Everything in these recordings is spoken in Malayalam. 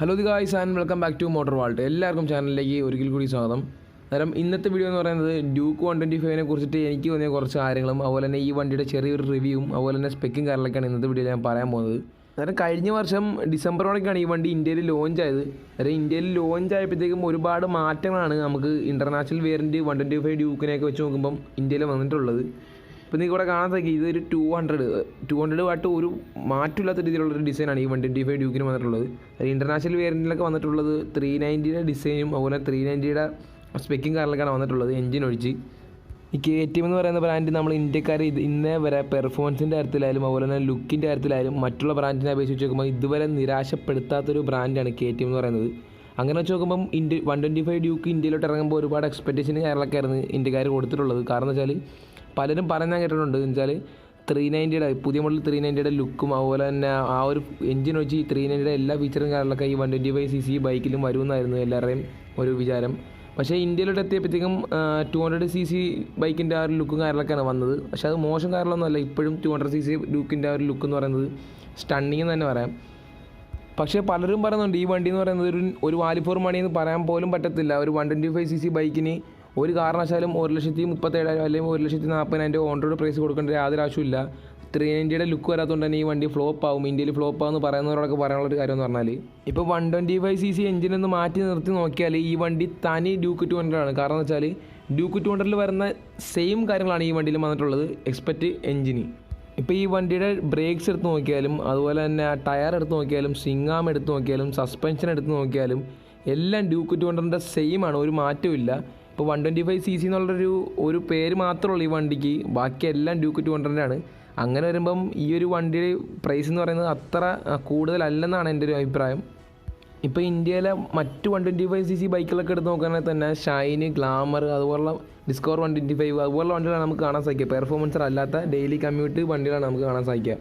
Hello the guys and welcome back to motor vault എല്ലാവർക്കും ചാനലിലേക്ക് ഒരിക്കൽ കൂടി സ്വാഗതം. നേരം ഇന്നത്തെ വീഡിയോ എന്ന് പറയുന്നത് ഡ്യൂക്ക് വൺ ട്വന്റി ഫൈവിനെ കുറിച്ചിട്ട് എനിക്ക് തോന്നിയ കുറച്ച് കാര്യങ്ങളും അതുപോലെ തന്നെ ഈ വണ്ടിയുടെ ചെറിയൊരു റിവ്യൂവും അതുപോലെ തന്നെ സ്പെക്കും കാര്യങ്ങളൊക്കെയാണ് ഇന്നത്തെ വീഡിയോയിൽ ഞാൻ പറയാൻ പോകുന്നത്. നേരം കഴിഞ്ഞ വർഷം ഡിസംബറോടൊക്കെയാണ് ഈ വണ്ടി ഇന്ത്യയിൽ ലോഞ്ച് ആയത്. നേരം ഇന്ത്യയിൽ ലോഞ്ച് ആയപ്പോഴത്തേക്കും ഒരുപാട് മാറ്റങ്ങളാണ് നമുക്ക് international variant one twenty five ഡ്യൂക്കിനെയൊക്കെ വെച്ച് നോക്കുമ്പം ഇന്ത്യയിൽ വന്നിട്ടുള്ളത്. ഇപ്പോൾ നിങ്ങൾക്ക് ഇവിടെ കാണാൻ സാധിക്കും ഇതൊരു two hundred two hundred watt ഒരു മാറ്റമില്ലാത്ത രീതിയിലുള്ളൊരു ഡിസൈനാണ് ഈ വൺ ട്വന്റി ഫൈവ് ഡ്യൂക്കിന് വന്നിട്ടുള്ളത്. അത് ഇന്റർനാഷണൽ വേരിയന്റിലൊക്കെ വന്നിട്ടുള്ളത് ത്രീ നയന്റിയുടെ ഡിസൈനും അതുപോലെ ത്രീ നയന്റിയുടെ സ്പെക്കും കാറിലൊക്കെയാണ് വന്നിട്ടുള്ളത് എഞ്ചിൻ ഒഴിച്ച്. ഈ കെ ടി എം എന്ന് പറയുന്ന ബ്രാൻഡ് നമ്മൾ ഇന്ത്യക്കാർ ഇത് ഇന്നേ വരെ പെർഫോമൻസിന്റെ കാര്യത്തിലായാലും അതുപോലെ തന്നെ ലുക്കിന്റെ കാര്യത്തിലായാലും മറ്റുള്ള ബ്രാൻഡിനെ അപേക്ഷിച്ച് നോക്കുമ്പോൾ ഇതുവരെ നിരാശപ്പെടുത്താത്തൊരു ബ്രാൻഡാണ് കെ ടി എം എന്ന് പറയുന്നത്. അങ്ങനെ വെച്ച് നോക്കുമ്പം India one twenty five Duke ഇന്ത്യയിലോട്ട് ഇറങ്ങുമ്പോൾ ഒരുപാട് എക്സ്പെക്റ്റേഷനും കാര്യങ്ങളൊക്കെ ആയിരുന്നു ഇന്ത്യക്കാർ കൊടുത്തിട്ടുള്ളത്. കാരണം വെച്ചാൽ പലരും പറയുന്നത് കേട്ടിട്ടുണ്ട്. എന്ന് വെച്ചാൽ ത്രീ നയന്റിയുടെ പുതിയ മോഡൽ ത്രീ നയന്റിയുടെ ലുക്കും അതുപോലെ തന്നെ ആ ഒരു എഞ്ചിൻ വെച്ച് ഈ ത്രീ നയന്റിയുടെ എല്ലാ ഫീച്ചറും കാര്യങ്ങളൊക്കെ ഈ one twenty five C C ബൈക്കിലും വരുമെന്നായിരുന്നു എല്ലാവരുടെയും ഒരു വിചാരം. പക്ഷേ ഇന്ത്യയിലോട്ട് എത്തിയപ്പോഴത്തേക്കും ടു ഹൺഡ്രഡ് സി സി ബൈക്കിന്റെ ആ ഒരു ലുക്കും കാര്യങ്ങളൊക്കെയാണ് വന്നത്. പക്ഷേ അത് മോശം കാര്യങ്ങളൊന്നുമല്ല ഇപ്പോഴും ടു ഹൺഡ്രഡ് സി സി ലുക്കിന്റെ ആ ഒരു ലുക്ക് എന്ന് പറയുന്നത് സ്റ്റണ്ണിങ് എന്ന് തന്നെ പറയാം. പക്ഷേ പലരും പറയുന്നുണ്ട് ഈ വണ്ടി എന്ന് പറയുന്നത് ഒരു ഒരു വാലിഫോർ മണി എന്ന് പറയാൻ പോലും പറ്റത്തില്ല. ഒരു one twenty five C C ബൈക്കിന് ഒരു കാരണവശാലും ഒരു ലക്ഷത്തി മുപ്പത്തേഴായിരം അല്ലെങ്കിൽ ഒരു ലക്ഷത്തി നാൽപ്പതിനായിരം ഓൺ റോഡ് പ്രൈസ് കൊടുക്കേണ്ട യാതൊരു ആവശ്യമില്ല ത്രീ നയന്റിയുടെ ലുക്ക് വരാത്തതുകൊണ്ട് തന്നെ ഈ വണ്ടി ഫ്ലോപ്പ് ആവും. ഇന്ത്യയിൽ ഫ്ലോപ്പ് ആവുമെന്ന് പറയുന്നവരോടൊക്കെ പറയാനുള്ള ഒരു കാര്യം എന്ന് പറഞ്ഞാൽ ഇപ്പോൾ one twenty five C C engine ഒന്ന് മാറ്റി നിർത്തി നോക്കിയാൽ ഈ വണ്ടി തനി ഡ്യൂക്ക് ടു ഹൺഡ്രഡ് ആണ്. കാരണം എന്ന് വെച്ചാൽ ഡ്യൂക്ക് ടു ഹൺഡ്രഡിൽ വരുന്ന സെയിം കാര്യങ്ങളാണ് ഈ വണ്ടിയിൽ വന്നിട്ടുള്ളത്. എക്സ്പെക്റ്റ് എഞ്ചിന് ഇപ്പോൾ ഈ വണ്ടിയുടെ ബ്രേക്സ് എടുത്ത് നോക്കിയാലും അതുപോലെ തന്നെ ആ ടയർ എടുത്ത് നോക്കിയാലും സിംഗാം എടുത്ത് നോക്കിയാലും സസ്പെൻഷൻ എടുത്ത് നോക്കിയാലും എല്ലാം ഡ്യൂക്ക് ടു ഹൺഡ്രഡിന്റെ സെയിം ആണ്. ഒരു മാറ്റവും ഇപ്പോൾ one twenty five C C എന്നുള്ളൊരു ഒരു പേര് മാത്രമുള്ളൂ ഈ വണ്ടിക്ക്. ബാക്കി എല്ലാം ഡ്യൂക്ക് ടു ഹൺഡ്രഡിന്റെ ആണ് അങ്ങനെ വരുമ്പം ഈ ഒരു വണ്ടിയുടെ പ്രൈസ് എന്ന് പറയുന്നത് അത്ര കൂടുതലല്ലെന്നാണ് എന്റെ ഒരു അഭിപ്രായം. ഇപ്പോൾ ഇന്ത്യയിലെ മറ്റ് one twenty five C C ബൈക്കുകളൊക്കെ എടുത്ത് നോക്കുകയാണെങ്കിൽ തന്നെ ഷൈന് ഗ്ലാമർ അതുപോലുള്ള ഡിസ്കവർ വൺ ട്വന്റി ഫൈവ് അതുപോലുള്ള വണ്ടികളാണ് നമുക്ക് കാണാൻ സാധിക്കുക. പെർഫോമൻസർ അല്ലാത്ത ഡെയിലി കമ്മ്യൂട്ട് വണ്ടികളാണ് നമുക്ക് കാണാൻ സാധിക്കുക.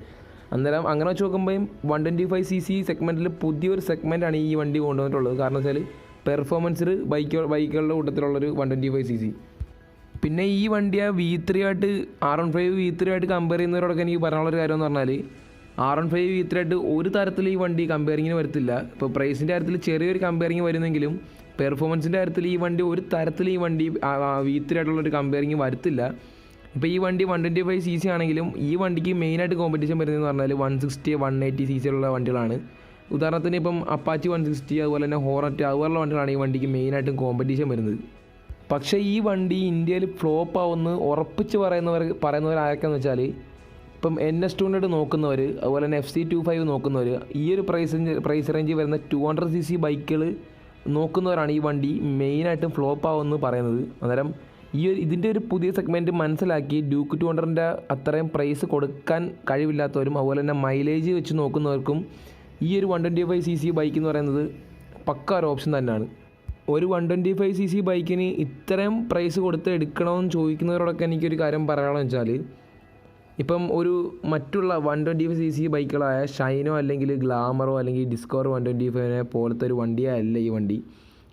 അന്നേരം അങ്ങനെ വെച്ച് നോക്കുമ്പോഴും one twenty five C C സെഗ്മെന്റിൽ പുതിയൊരു സെഗ്മെന്റാണ് ഈ വണ്ടി കൊണ്ടുവന്നിട്ടുള്ളത്. കാരണം വെച്ചാൽ പെർഫോമൻസിൽ ബൈക്ക് ബൈക്കുകളുടെ കൂട്ടത്തിലുള്ളൊരു one twenty five C C പിന്നെ ഈ വണ്ടി ആ വി ത്രീ ആയിട്ട് R one five V three ആയിട്ട് കമ്പയർ ചെയ്യുന്നവരോടൊക്കെ എനിക്ക് പറയാനുള്ളൊരു കാര്യം എന്ന് പറഞ്ഞാൽ R one five V three ആയിട്ട് ഒരു തരത്തിൽ ഈ വണ്ടി കമ്പയറിങ്ങിന് വരത്തില്ല. ഇപ്പോൾ പ്രൈസിന്റെ കാര്യത്തിൽ ചെറിയൊരു കമ്പയറിങ് വരുന്നെങ്കിലും പെർഫോമൻസിന്റെ കാര്യത്തിൽ ഈ വണ്ടി ഒരു തരത്തിൽ ഈ വണ്ടി വി ത്രീ ആയിട്ടുള്ളൊരു കമ്പയറിങ് വരത്തില്ല. ഇപ്പോൾ ഈ വണ്ടി one twenty five C C ആണെങ്കിലും ഈ വണ്ടിക്ക് മെയിനായിട്ട് കോമ്പറ്റീഷൻ വരുന്നതെന്ന് പറഞ്ഞാൽ one sixty one eighty C C ഉള്ള വണ്ടികളാണ്. ഉദാഹരണത്തിന് ഇപ്പം അപ്പാച്ചി വൺ സിക്സ്റ്റി അതുപോലെ തന്നെ ഹോററ്റ് അതുപോലുള്ള വണ്ടികളാണ് ഈ വണ്ടിക്ക് മെയിനായിട്ടും കോമ്പറ്റീഷൻ വരുന്നത്. പക്ഷേ ഈ വണ്ടി ഇന്ത്യയിൽ ഫ്ലോപ്പ് ആവുമെന്ന് ഉറപ്പിച്ച് പറയുന്നവർ പറയുന്നവരാരൊക്കെയെന്ന് വെച്ചാൽ ഇപ്പം എൻ എസ് ടു ഹൺഡ്രഡ് നോക്കുന്നവർ അതുപോലെ തന്നെ എഫ് സി ടു ഫൈവ് നോക്കുന്നവർ ഈ ഒരു പ്രൈസ് പ്രൈസ് റേഞ്ചിൽ വരുന്ന ടു ഹൺഡ്രഡ് സി സി ബൈക്കുകൾ നോക്കുന്നവരാണ് ഈ വണ്ടി മെയിനായിട്ടും ഫ്ലോപ്പ് ആവുമെന്ന് പറയുന്നത്. അന്നേരം ഈ ഒരു ഇതിന്റെ ഒരു പുതിയ സെഗ്മെന്റ് മനസ്സിലാക്കി ഡ്യൂക്ക് ടു ഹൺഡ്രഡിന്റെ അത്രയും പ്രൈസ് കൊടുക്കാൻ കഴിവില്ലാത്തവരും അതുപോലെ തന്നെ മൈലേജ് വെച്ച് നോക്കുന്നവർക്കും ഈ ഒരു one twenty five C C bike എന്ന് പറയുന്നത് പക്ക ഒരു ഓപ്ഷൻ തന്നെയാണ്. ഒരു one twenty five C C ബൈക്കിന് ഇത്രയും പ്രൈസ് കൊടുത്ത് എടുക്കണമെന്ന് ചോദിക്കുന്നവരോടൊക്കെ എനിക്കൊരു കാര്യം പറയണമെന്ന് വെച്ചാൽ ഇപ്പം ഒരു മറ്റുള്ള one twenty five C C ബൈക്കുകളായ ഷൈനോ അല്ലെങ്കിൽ ഗ്ലാമറോ അല്ലെങ്കിൽ ഡിസ്കോർ വൺ ട്വന്റി ഫൈവിനെ പോലത്തെ ഒരു വണ്ടിയല്ല ഈ വണ്ടി.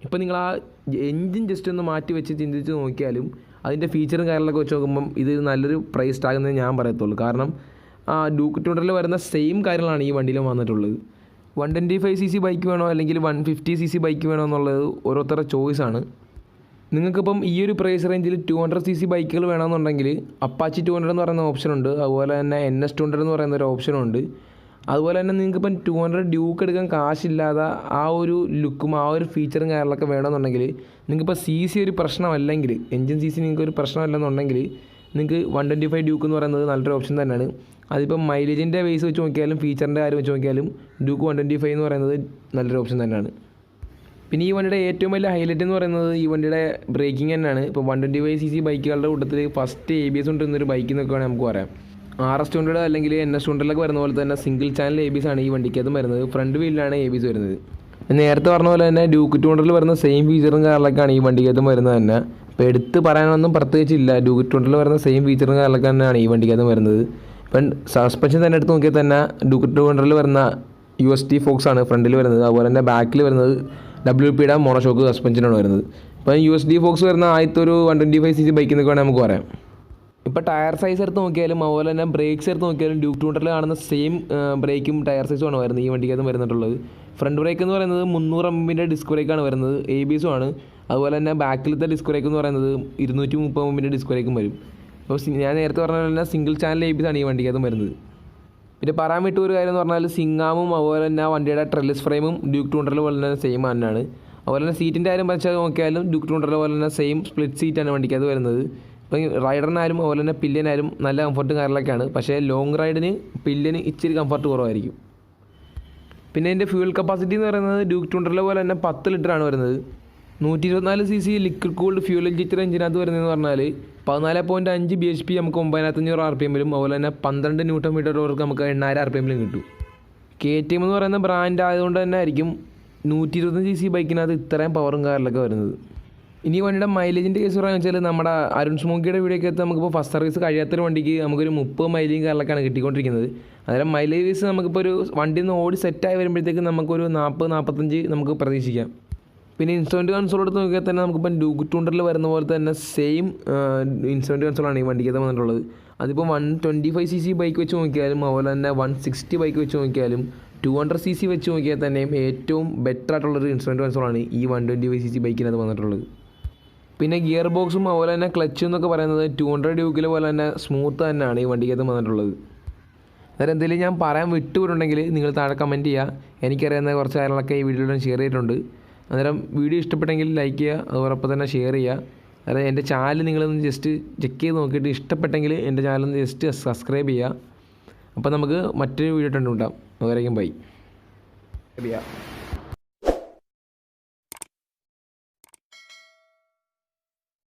ഇപ്പം നിങ്ങൾ ആ എൻജിൻ ജസ്റ്റ് ഒന്ന് മാറ്റി വെച്ച് ചിന്തിച്ച് നോക്കിയാലും അതിന്റെ ഫീച്ചറും കാര്യങ്ങളൊക്കെ വെച്ച് നോക്കുമ്പം ഇത് നല്ലൊരു പ്രൈസ് ടാഗെന്നേ ഞാൻ പറയത്തുള്ളൂ. കാരണം ഡൂക്ക് ട്യൂണ്ടറിൽ വരുന്ന സെയിം കാര്യങ്ങളാണ് ഈ വണ്ടിയിലും വന്നിട്ടുള്ളത്. One twenty five C C bike വേണോ അല്ലെങ്കിൽ one fifty C C bike വേണോ എന്നുള്ളത് ഓരോരുത്തരുടെ ചോയ്സാണ്. നിങ്ങൾക്കിപ്പം ഈ ഒരു പ്രൈസ് റേഞ്ചിൽ ടു ഹൺഡ്രഡ് സി സി ബൈക്കുകൾ വേണമെന്നുണ്ടെങ്കിൽ അപ്പാച്ചി ടു ഹൺഡ്രഡ് എന്ന് പറയുന്ന ഓപ്ഷൻ ഉണ്ട്. അതുപോലെ തന്നെ എൻ എസ് ടു ഹൺഡ്രഡ് എന്ന് പറയുന്ന ഒരു ഓപ്ഷൻ ഉണ്ട്. അതുപോലെ തന്നെ നിങ്ങൾക്കിപ്പം ടു ഹൺഡ്രഡ് ഡ്യൂക്ക് എടുക്കാൻ കാശില്ലാതെ ആ ഒരു ലുക്കും ആ ഒരു ഫീച്ചറും കാര്യങ്ങളൊക്കെ വേണമെന്നുണ്ടെങ്കിൽ നിങ്ങൾക്കിപ്പോൾ സി സി ഒരു പ്രശ്നമല്ലെങ്കിൽ എൻജിൻ സി സി നിങ്ങൾക്ക് ഒരു പ്രശ്നമല്ലെന്നുണ്ടെങ്കിൽ നിങ്ങൾക്ക് വൺ ട്വന്റി ഫൈവ് ഡ്യൂക്ക് എന്ന് പറയുന്നത് നല്ലൊരു ഓപ്ഷൻ തന്നെയാണ്. അതിപ്പം മൈലേജിന്റെ ബേസ് വെച്ച് നോക്കിയാലും ഫീച്ചറിന്റെ കാര്യം വെച്ച് നോക്കിയാലും ഡ്യൂക്ക് വൺ ട്വന്റി ഫൈവ് എന്ന് പറയുന്നത് നല്ലൊരു ഓപ്ഷൻ തന്നെയാണ്. പിന്നെ ഈ വണ്ടിയുടെ ഏറ്റവും വലിയ ഹൈലൈറ്റ് എന്ന് പറയുന്നത് ഈ വണ്ടിയുടെ ബ്രേക്കിംഗ് തന്നെയാണ്. ഇപ്പോൾ one twenty five C C ബൈക്കുകളുടെ കൂട്ടത്തിൽ ഫസ്റ്റ് എ ബി എസ് കൊണ്ടിരുന്നൊരു ബൈക്ക് എന്നൊക്കെ വേണമെങ്കിൽ നമുക്ക് പറയാം. ആർ എസ് ഹൺഡ്രഡ് അല്ലെങ്കിൽ എൻ എസ് ഹൺഡ്രഡിലൊക്കെ വരുന്ന പോലെ തന്നെ single channel A B S ആണ് ഈ വണ്ടിക്ക് അതും വരുന്നത്. ഫ്രണ്ട് വീലിലാണ് എ ബി എസ് വരുന്നത്. നേരത്തെ പറഞ്ഞ പോലെ തന്നെ ഡ്യൂക്ക് ടു ഹൺഡ്രഡിൽ വരുന്ന സെയിം ഫീച്ചറും കാര്യങ്ങളൊക്കെയാണ് ഈ വണ്ടിക്കകത്തും വരുന്നത് തന്നെ. ഇപ്പോൾ എടുത്ത് പറയാനൊന്നും പ്രത്യേകിച്ചില്ല ഡ്യൂക്ക് ടു ഹൺഡ്രഡിൽ വരുന്ന സെയിം ഫീച്ചറും കാര്യങ്ങളൊക്കെ തന്നെയാണ് ഈ വണ്ടിക്കകത്തും വരുന്നത്. ഇപ്പം സസ്പെൻഷൻ തന്നെ എടുത്ത് നോക്കിയാൽ തന്നെ ഡ്യൂക്ക് ടു ഹൺഡ്രഡിൽ വരുന്ന യു എസ് ടി ഫോക്സ് ആണ് ഫ്രണ്ടിൽ വരുന്നത്. അതുപോലെ തന്നെ ബാക്കിൽ വരുന്നത് ഡബ്ല്യു പിയുടെ മോണോഷോക്ക് സസ്പെൻഷനാണ് വരുന്നത്. ഇപ്പം യു എസ് ഡി ഫോക്സ് വരുന്ന ആദ്യത്തെ ഒരു one twenty five C C bike എന്നൊക്കെ വേണമെങ്കിൽ നമുക്ക് പറയാം. ഇപ്പോൾ ടയർ സൈസ് എടുത്ത് നോക്കിയാലും അതുപോലെ തന്നെ ബ്രേക്സ് എടുത്ത് നോക്കിയാലും ഡ്യൂക്ക് ടൂണ്ടറിൽ കാണുന്ന സെയിം ബ്രേക്കും ടയർ സൈസും ആണ് വരുന്നത് ഈ വണ്ടിക്കകത്ത് വരുന്നിട്ടുള്ളത്. ഫ്രണ്ട് ബ്രേക്ക് എന്ന് പറയുന്നത് മുന്നൂറ് എമ്മിന്റെ ഡിസ്ക് ബ്രേക്കാണ് വരുന്നത്. എ ബി സു ആണ്. അതുപോലെ തന്നെ ബാക്കിലത്തെ ഡിസ്ക് ബ്രേക്ക് എന്ന് പറയുന്നത് ഇരുന്നൂറ്റി മുപ്പത് എമ്മിന്റെ ഡിസ്ക് ബ്രേക്കും വരും. അപ്പോൾ ഞാൻ നേരത്തെ പറഞ്ഞ പോലെ തന്നെ സിംഗിൾ ചാനൽ എ ബി ആണ് ഈ വണ്ടിക്കകത്ത് വരുന്നത്. പിന്നെ പറയാൻ വിട്ട ഒരു കാര്യം എന്ന് പറഞ്ഞാൽ സിംഗാമും അതുപോലെ തന്നെ ആ വണ്ടിയുടെ ട്രെല്ലസ് ഫ്രെയിമും ഡ്യൂക്ക് ടൂണ്ടറിൽ പോലെ തന്നെ സെയിം തന്നെയാണ്. അതുപോലെ തന്നെ സീറ്റിന്റെ കാര്യം വെച്ചാൽ നോക്കിയാലും ഡ്യൂക്ക് ടൂണ്ടറിൽ പോലെ തന്നെ സെയിം സ്പ്ലിറ്റ് സീറ്റാണ് അത് വരുന്നത്. ഇപ്പം റൈഡറിനായാലും അതുപോലെ തന്നെ പില്ലിയനായാലും നല്ല കംഫർട്ടും കാര്യങ്ങളൊക്കെയാണ്. പക്ഷേ ലോങ് റൈഡിന് പില്ലിന് ഇച്ചിരി കംഫർട്ട് കുറവായിരിക്കും. പിന്നെ ഇതിന്റെ ഫ്യൂൽ കപ്പാസിറ്റി എന്ന് പറയുന്നത് ഡ്യൂക്ക് ടൂണ്ടറിലെ പോലെ തന്നെ പത്ത് ലിറ്ററാണ് വരുന്നത്. നൂറ്റി ഇരുപത്തിനാല് C C liquid cooled fuel injector എഞ്ചിനകത്ത് വരുന്നതെന്ന് പറഞ്ഞാൽ പതിനാല് പോയിന്റ് അഞ്ച് ബി എച്ച് പി നമുക്ക് ഒമ്പതിനായിരത്തഞ്ഞൂറ് ആർ പി എമ്മിലും അതുപോലെ തന്നെ പന്ത്രണ്ട് ന്യൂട്ടൺ മീറ്റർ ഓർക്ക് നമുക്ക് എണ്ണായിരം ആർ പി എമ്മിലും കിട്ടും. കെ ടി എം എന്ന് പറയുന്ന ബ്രാൻഡ് ആയതുകൊണ്ട് തന്നെ ആയിരിക്കും നൂറ്റി ഇരുപത്തഞ്ച് സി സി ബൈക്കിനകത്ത് ഇത്രയും പവറും കാറിലൊക്കെ വരുന്നത്. ഇനി വണ്ടിയുടെ മൈലേജിന്റെ കേസ് പറയുകയെന്ന് വെച്ചാൽ നമ്മുടെ അരുൺ സ്മോക്കിയുടെ വീഡിയോക്ക് എത്തി നമുക്കിപ്പോൾ ഫസ്റ്റ് സർവീസ് കഴിയാത്തൊരു വണ്ടിക്ക് നമുക്കൊരു മുപ്പത് മൈലേജും കാറിലൊക്കെയാണ് കിട്ടിക്കൊണ്ടിരിക്കുന്നത്. അന്നേരം മൈലേജ് വീസ് നമുക്കിപ്പോൾ ഒരു വണ്ടി നിന്ന് ഓടി സെറ്റായി വരുമ്പോഴത്തേക്ക് നമുക്കൊരു നാൽപ്പത് നാൽപ്പത്തഞ്ച് നമുക്ക് പ്രതീക്ഷിക്കാം. പിന്നെ ഇൻസ്ട്രുമെന്റ് കൺസോൾ എടുത്ത് നോക്കിയാൽ തന്നെ നമുക്കിപ്പം ഡൂക്ക് ടൂണ്ടറിൽ വരുന്ന പോലെ തന്നെ സെയിം ഇൻസ്ട്രുമെന്റ് കൺസോളാണ് ഈ വണ്ടിക്കകത്ത് വന്നിട്ടുള്ളത്. അതിപ്പോൾ one twenty five C C bike വെച്ച് നോക്കിയാലും അതുപോലെ തന്നെ വൺ സിക്സ്റ്റി ബൈക്ക് വെച്ച് നോക്കിയാലും ടു ഹൺഡ്രഡ് സി സി വെച്ച് നോക്കിയാൽ തന്നെയും ഏറ്റവും ബെറ്റർ ആയിട്ടുള്ളൊരു ഇൻസ്ട്രുമെന്റ് കൺസോളാണ് ഈ one twenty five C C ബൈക്കിനകത്ത് വന്നിട്ടുള്ളത്. പിന്നെ ഗിയർ ബോക്സും അതുപോലെ തന്നെ ക്ലച്ച് എന്നൊക്കെ പറയുന്നത് ടു ഹൺഡ്രഡ് ഡ്യൂക്കിലെ പോലെ തന്നെ സ്മൂത്ത് തന്നെയാണ് ഈ വണ്ടിക്കകത്ത് വന്നിട്ടുള്ളത്. അന്നേരം എന്തെങ്കിലും ഞാൻ പറയാൻ വിട്ടുപോയിട്ടുണ്ടെങ്കിൽ നിങ്ങൾ താഴെ കമന്റ് ചെയ്യുക. എനിക്കറിയാവുന്ന കുറച്ച് കാര്യങ്ങളൊക്കെ ഈ വീഡിയോയിൽ ഷെയർ ചെയ്തിട്ടുണ്ട്. അന്നേരം വീഡിയോ ഇഷ്ടപ്പെട്ടെങ്കിൽ ലൈക്ക് ചെയ്യുക അതോടൊപ്പം തന്നെ ഷെയർ ചെയ്യുക. അതായത് എന്റെ ചാനൽ നിങ്ങളൊന്ന് ജസ്റ്റ് ചെക്ക് ചെയ്ത് നോക്കിയിട്ട് ഇഷ്ടപ്പെട്ടെങ്കിൽ എന്റെ ചാനലൊന്ന് ജസ്റ്റ് സബ്സ്ക്രൈബ് ചെയ്യുക. അപ്പോൾ നമുക്ക് മറ്റൊരു വീഡിയോ കണ്ടുമുട്ടാം അതുവരേക്കും ബൈ ചെയ്യാം